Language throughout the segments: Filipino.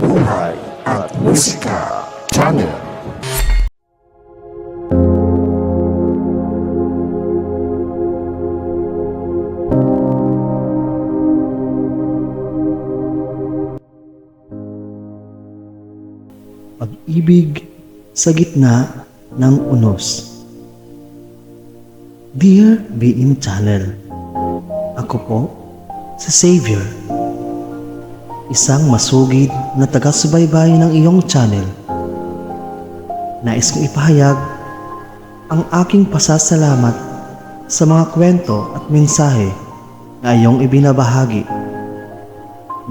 Buhay at Musika Channel. Pag-ibig sa gitna ng unos. Dear BM Channel, ako po, si Savior, isang masugid na taga-subaybay ng iyong channel. Nais kong ipahayag ang aking pasasalamat sa mga kwento at mensahe na iyong ibinabahagi.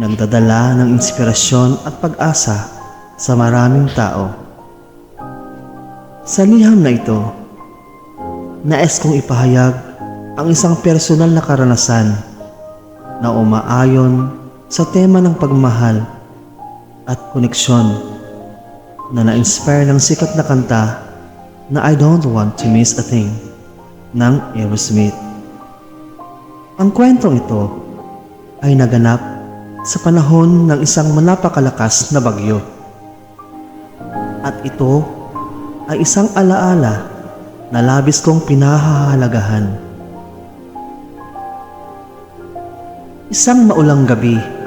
Nagdadala ng inspirasyon at pag-asa sa maraming tao. Sa liham na ito, nais kong ipahayag ang isang personal na karanasan na umaayon sa tema ng pagmahal at koneksyon na na-inspire ng sikat na kanta na I Don't Want to Miss a Thing ng Aerosmith. Ang kwentong ito ay naganap sa panahon ng isang manapakalakas na bagyo. At ito ay isang alaala na labis kong pinahahalagahan. Isang maulang gabi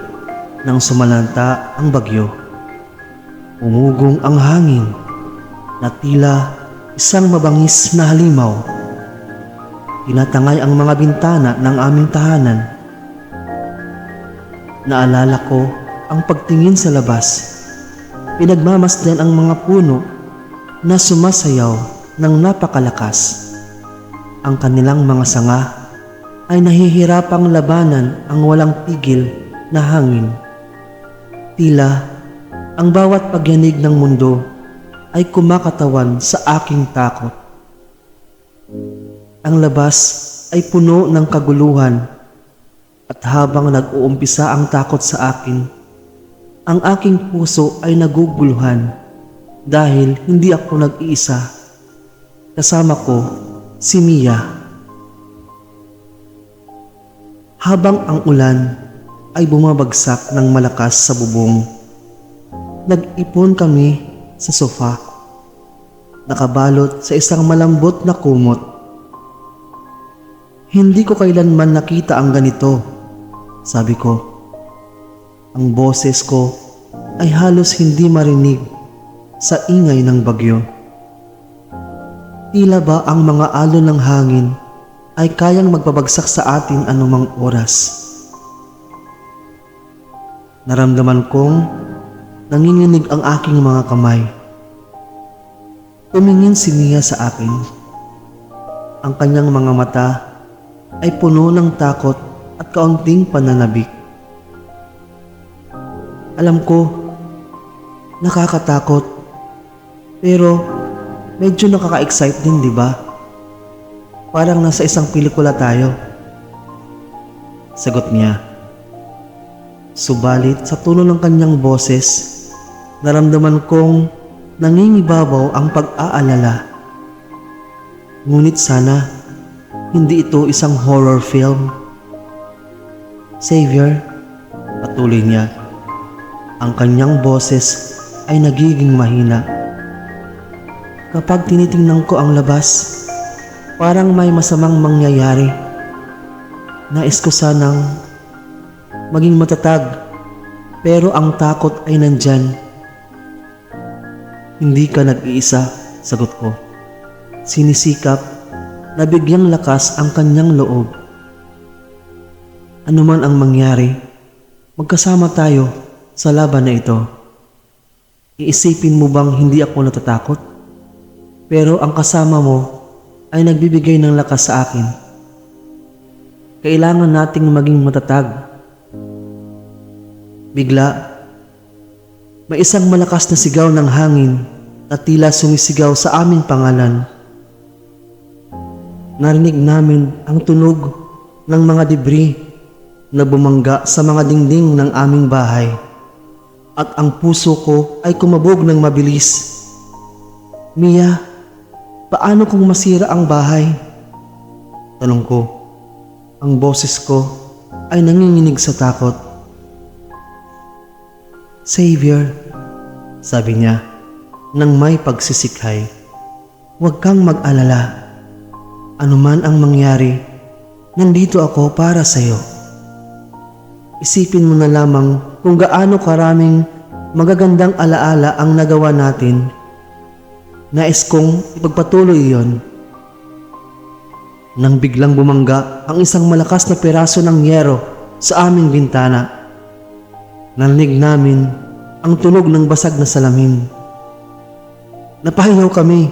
nang sumalanta ang bagyo. Umugong ang hangin na tila isang mabangis na halimaw. Tinatangay ang mga bintana ng aming tahanan. Naalala ko ang pagtingin sa labas pinagmamasdan ang mga puno na sumasayaw ng napakalakas. Ang kanilang mga sanga ay nahihirapang labanan ang walang tigil na hangin. Tila ang bawat pagyanig ng mundo ay kumakatawan sa aking takot. Ang labas ay puno ng kaguluhan at habang nag-uumpisa ang takot sa akin, ang aking puso ay naguguluhan dahil hindi ako nag-iisa. Kasama ko si Mia. Habang ang ulan ay bumabagsak ng malakas sa bubong, nag-ipon kami sa sofa, nakabalot sa isang malambot na kumot. Hindi ko kailanman nakita ang ganito, sabi ko. Ang boses ko ay halos hindi marinig sa ingay ng bagyo. Tila ba ang mga alon ng hangin ay kayang magpabagsak sa atin anumang oras? Naramdaman kong nanginginig ang aking mga kamay. Tumingin si Mia sa akin. Ang kanyang mga mata ay puno ng takot at kaunting pananabik. Alam ko, nakakatakot. Pero medyo nakaka-excite din, di ba? Parang nasa isang pelikula tayo. Sagot niya. Subalit sa tono ng kanyang boses, naramdaman kong nangingibabaw ang pag-aalala. Ngunit sana, hindi ito isang horror film. Savior, patuloy niya. Ang kanyang boses ay nagiging mahina. Kapag tinitingnan ko ang labas, parang may masamang mangyayari. Nais ko sanang maging matatag, pero ang takot ay nandyan. Hindi ka nag-iisa, sagot ko. Sinisikap na bigyang lakas ang kanyang loob. Ano man ang mangyari, magkasama tayo sa laban na ito. Iisipin mo bang hindi ako natatakot? Pero ang kasama mo ay nagbibigay ng lakas sa akin. Kailangan nating maging matatag. Bigla, may isang malakas na sigaw ng hangin na tila sumisigaw sa aming pangalan. Narinig namin ang tunog ng mga debris na bumangga sa mga dingding ng aming bahay at ang puso ko ay kumabog ng mabilis. Mia, paano kung masira ang bahay? Tanong ko. Ang boses ko ay nanginginig sa takot. Savior, sabi niya, nang may pagsisikhay, huwag kang mag-alala. Anuman ang mangyari, nandito ako para sa iyo. Isipin mo na lamang kung gaano karaming magagandang alaala ang nagawa natin. Nais kong ipagpatuloy iyon. Nang biglang bumangga ang isang malakas na piraso ng yero sa aming bintana. Narinig namin ang tunog ng basag na salamin. Napahingaw kami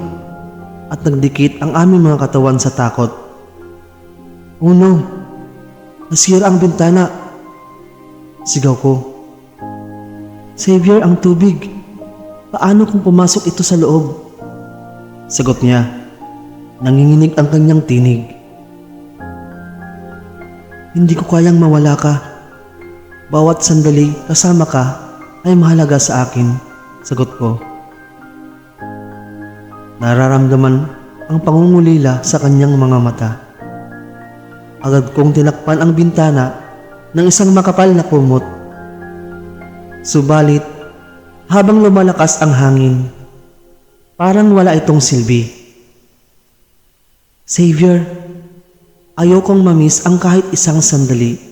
at nagdikit ang aming mga katawan sa takot. Oh no! Nasira ang bintana. Sigaw ko. Savior, ang tubig. Paano kung pumasok ito sa loob? Sagot niya. Nanginginig ang kanyang tinig. Hindi ko kayang mawala ka. Bawat sandali kasama ka ay mahalaga sa akin. Sagot ko. Nararamdaman ang pangungulila sa kanyang mga mata. Agad kong tinakpan ang bintana ng isang makapal na kumot. Subalit, habang lumalakas ang hangin, parang wala itong silbi. Savior, ayokong mamiss ang kahit isang sandali.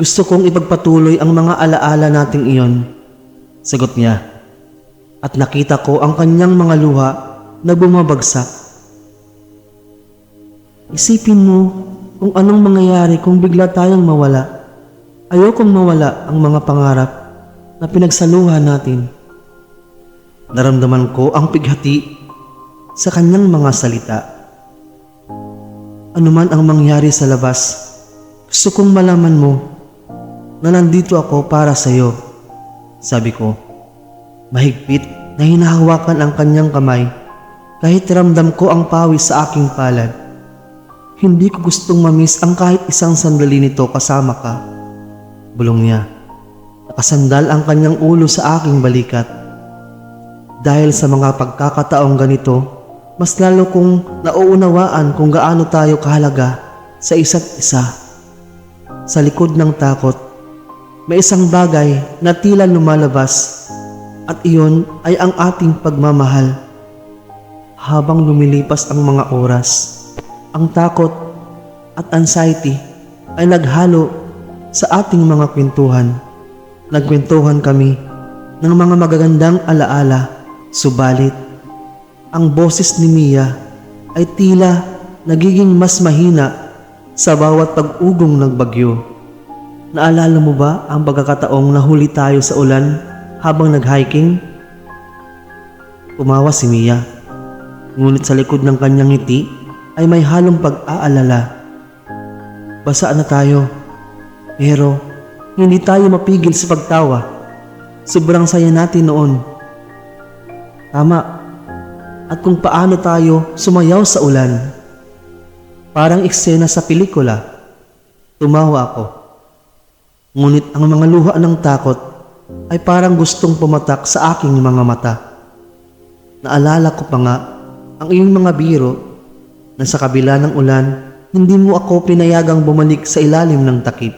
Gusto kong ipagpatuloy ang mga alaala nating iyon. Sagot niya. At nakita ko ang kanyang mga luha na bumabagsak. Isipin mo kung anong mangyayari kung bigla tayong mawala. Ayokong mawala ang mga pangarap na pinagsaluhan natin. Naramdaman ko ang pighati sa kanyang mga salita. Anuman ang mangyari sa labas, gusto kong malaman mo na nandito ako para sa iyo. Sabi ko, mahigpit na hinahawakan ang kanyang kamay kahit ramdam ko ang pawis sa aking palad. Hindi ko gustong mamiss ang kahit isang sandali nito kasama ka. Bulong niya. Nakasandal ang kanyang ulo sa aking balikat. Dahil sa mga pagkakataong ganito, mas lalo kong nauunawaan kung gaano tayo kahalaga sa isa't isa. Sa likod ng takot, may isang bagay na tila lumalabas at iyon ay ang ating pagmamahal. Habang lumilipas ang mga oras, ang takot at anxiety ay naghalo sa ating mga kwentuhan. Nagkwentuhan kami ng mga magagandang alaala, subalit ang boses ni Mia ay tila nagiging mas mahina sa bawat pag-ugong ng bagyo. Naalala mo ba ang pagkakataong nahuli tayo sa ulan habang nag-hiking? Umawa si Mia. Ngunit sa likod ng kanyang ngiti ay may halong pag-aalala. Basa na tayo. Pero hindi tayo mapigil sa pagtawa. Sobrang saya natin noon. Tama. At kung paano tayo sumayaw sa ulan. Parang eksena sa pelikula. Tumawa ako. Ngunit ang mga luha ng takot ay parang gustong pumatak sa aking mga mata. Naalala ko pa nga ang iyong mga biro na sa kabila ng ulan, hindi mo ako pinayagang bumalik sa ilalim ng takip.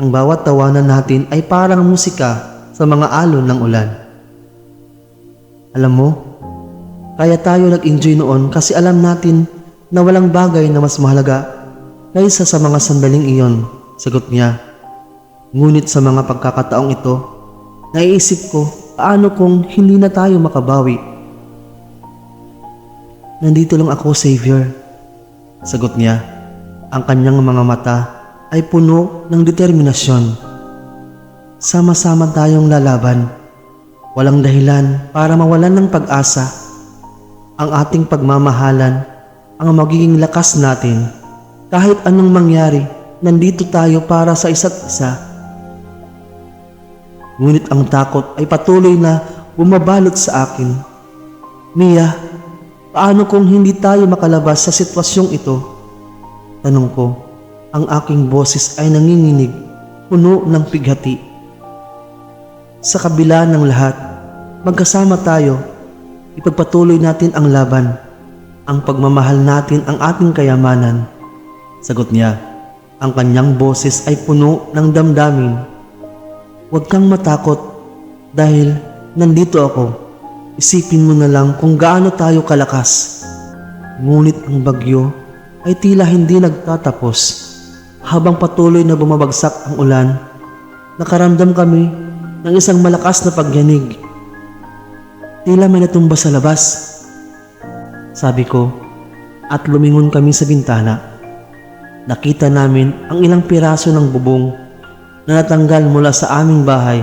Ang bawat tawanan natin ay parang musika sa mga alon ng ulan. Alam mo, kaya tayo nag-enjoy noon kasi alam natin na walang bagay na mas mahalaga kaysa sa mga sandaling iyon, sagot niya. Ngunit sa mga pagkakataong ito, naiisip ko paano kung hindi na tayo makabawi. Nandito lang ako, Savior. Sagot niya. Ang kanyang mga mata ay puno ng determinasyon. Sama-sama tayong lalaban. Walang dahilan para mawalan ng pag-asa. Ang ating pagmamahalan ang magiging lakas natin. Kahit anong mangyari, nandito tayo para sa isa't isa. Ngunit ang takot ay patuloy na bumabalot sa akin. Mia, paano kung hindi tayo makalabas sa sitwasyong ito? Tanong ko, ang aking boses ay nanginginig, puno ng pighati. Sa kabila ng lahat, magkasama tayo, ipagpatuloy natin ang laban. Ang pagmamahal natin ang ating kayamanan. Sagot niya, ang kanyang boses ay puno ng damdamin Huwag kang matakot dahil nandito ako. Isipin mo na lang kung gaano tayo kalakas. Ngunit ang bagyo ay tila hindi nagtatapos. Habang patuloy na bumabagsak ang ulan, nakaramdam kami ng isang malakas na pagyanig. Tila may natumba sa labas. Sabi ko, at lumingon kami sa bintana. Nakita namin ang ilang piraso ng bubong na natanggal mula sa aming bahay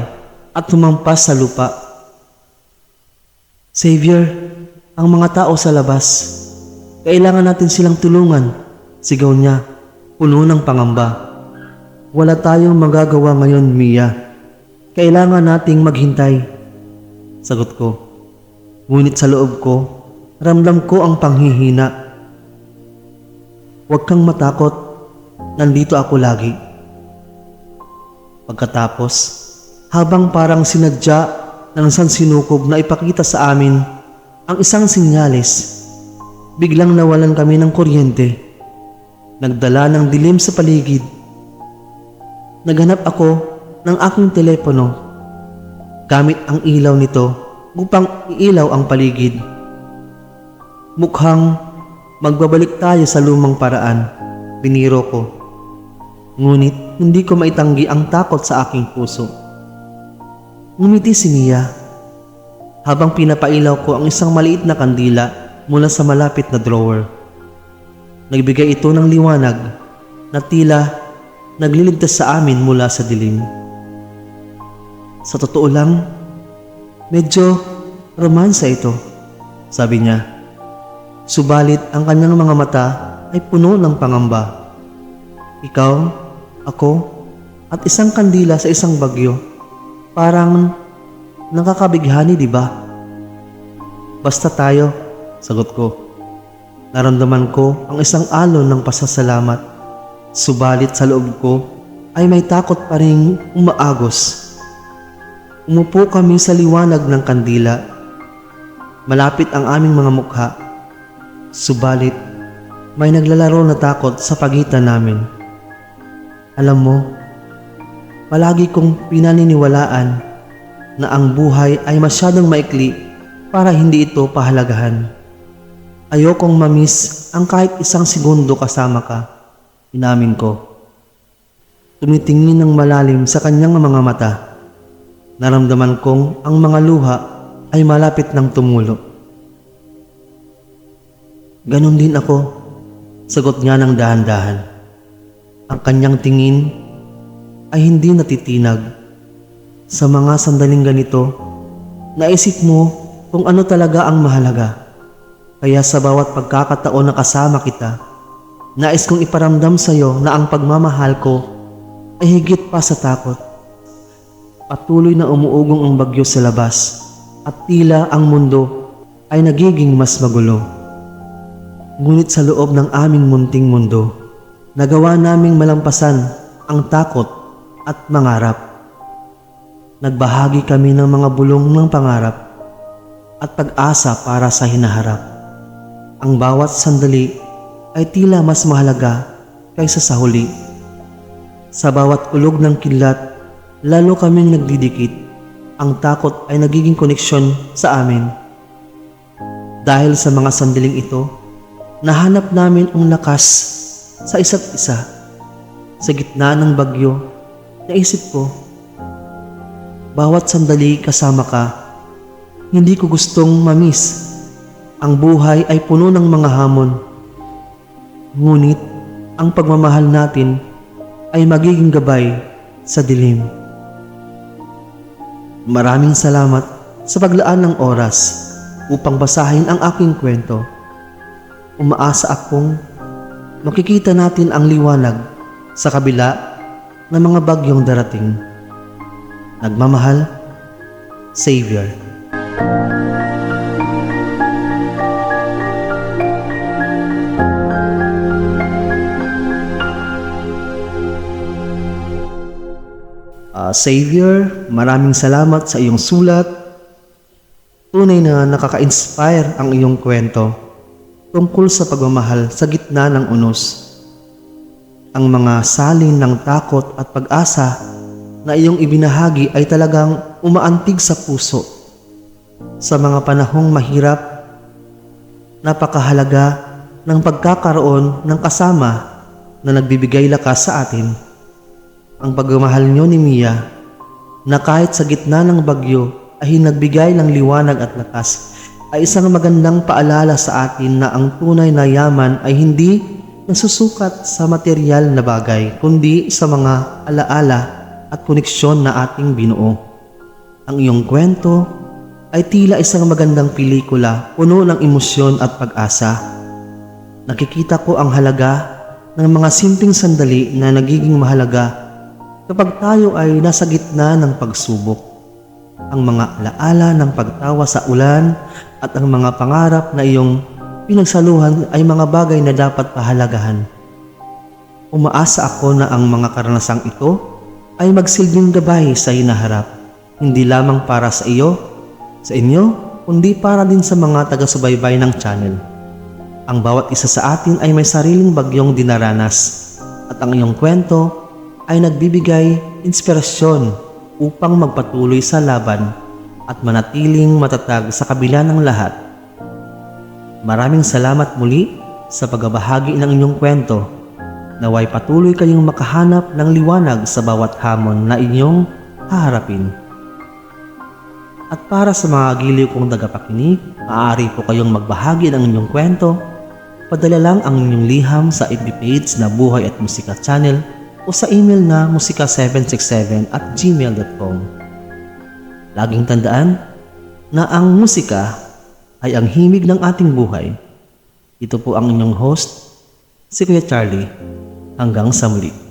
at humampas sa lupa. Savior, ang mga tao sa labas, kailangan natin silang tulungan, sigaw niya, puno ng pangamba. Wala tayong magagawa ngayon, Mia. Kailangan nating maghintay. Sagot ko. Ngunit sa loob ko, ramdam ko ang panghihina. Huwag kang matakot, nandito ako lagi. Pagkatapos, habang parang sinadya ng sansinukob na ipakita sa amin ang isang sinyalis, biglang nawalan kami ng kuryente. Nagdala ng dilim sa paligid. Naghanap ako ng aking telepono gamit ang ilaw nito upang iilaw ang paligid. Mukhang magbabalik tayo sa lumang paraan, biniro ko. Ngunit hindi ko maitanggi ang takot sa aking puso. Ngumiti si Mia habang pinapailaw ko ang isang maliit na kandila mula sa malapit na drawer. Nagbigay ito ng liwanag na tila nagliligtas sa amin mula sa dilim. Sa totoo lang, medyo romansa ito, sabi niya. Subalit ang kanyang mga mata ay puno ng pangamba. Ikaw, ako, at isang kandila sa isang bagyo. Parang nakakabighani, di ba? Basta tayo, sagot ko. Naramdaman ko ang isang alon ng pasasalamat. Subalit sa loob ko ay may takot pa rin umaagos. Umupo kami sa liwanag ng kandila. Malapit ang aming mga mukha. Subalit, may naglalaro na takot sa pagitan namin. Alam mo, palagi kong pinaniniwalaan na ang buhay ay masyadong maikli para hindi ito pahalagahan. Ayokong mamiss ang kahit isang segundo kasama ka, inamin ko. Tumitingin ng malalim sa kanyang mga mata. Naramdaman kong ang mga luha ay malapit ng tumulo. Ganon din ako, sagot niya ng dahan-dahan. Ang kanyang tingin ay hindi natitinag. Sa mga sandaling ganito, naisip mo kung ano talaga ang mahalaga. Kaya sa bawat pagkakataon na kasama kita, nais kong iparamdam sa iyo na ang pagmamahal ko ay higit pa sa takot. Patuloy na umuugong ang bagyo sa labas at tila ang mundo ay nagiging mas magulo. Ngunit sa loob ng aming munting mundo, nagawa naming malampasan ang takot at mangarap. Nagbahagi kami ng mga bulong ng pangarap at pag-asa para sa hinaharap. Ang bawat sandali ay tila mas mahalaga kaysa sa huli. Sa bawat ulog ng kidlat, lalo kaming nagdidikit. Ang takot ay nagiging koneksyon sa amin. Dahil sa mga sandaling ito, nahanap namin ang lakas sa isa't isa. Sa gitna ng bagyo, naisip ko, bawat sandali kasama ka, hindi ko gustong mamiss. Ang buhay ay puno ng mga hamon. Ngunit, ang pagmamahal natin ay magiging gabay sa dilim. Maraming salamat sa paglaan ng oras upang basahin ang aking kwento. Umaasa akong makikita natin ang liwanag sa kabila ng mga bagyong darating. Nagmamahal, Savior. Ah, Savior, maraming salamat sa iyong sulat. Tunay na nakaka-inspire ang iyong kwento tungkol sa pagmamahal sa gitna ng unos. Ang mga salin ng takot at pag-asa na iyong ibinahagi ay talagang umaantig sa puso. Sa mga panahong mahirap, napakahalaga ng pagkakaroon ng kasama na nagbibigay lakas sa atin. Ang pagmamahal niyo ni Mia na kahit sa gitna ng bagyo ay nagbigay ng liwanag at lakas ay isang magandang paalala sa atin na ang tunay na yaman ay hindi nasusukat sa material na bagay kundi sa mga alaala at koneksyon na ating binuo. Ang iyong kwento ay tila isang magandang pelikula puno ng emosyon at pag-asa. Nakikita ko ang halaga ng mga simpleng sandali na nagiging mahalaga kapag tayo ay nasa gitna ng pagsubok. Ang mga alaala ng pagtawa sa ulan at ang mga pangarap na iyong pinagsaluhan ay mga bagay na dapat pahalagahan. Umaasa ako na ang mga karanasang ito ay magsilbing gabay sa hinaharap, hindi lamang para sa iyo, sa inyo, kundi para din sa mga taga-subaybay ng channel. Ang bawat isa sa atin ay may sariling bagyong dinaranas at ang iyong kwento ay nagbibigay inspirasyon upang magpatuloy sa laban at manatiling matatag sa kabila ng lahat. Maraming salamat muli sa pagbabahagi ng inyong kwento. Naway patuloy kayong makahanap ng liwanag sa bawat hamon na inyong haharapin. At para sa mga giliw kong tagapakinig, maaari po kayong magbahagi ng inyong kwento. Padala lang ang inyong liham sa FB page na Buhay at Musika Channel o sa email na musika767 at gmail.com. Laging tandaan na ang musika ay ang himig ng ating buhay. Ito po ang inyong host, si Kuya Charlie. Hanggang sa muli.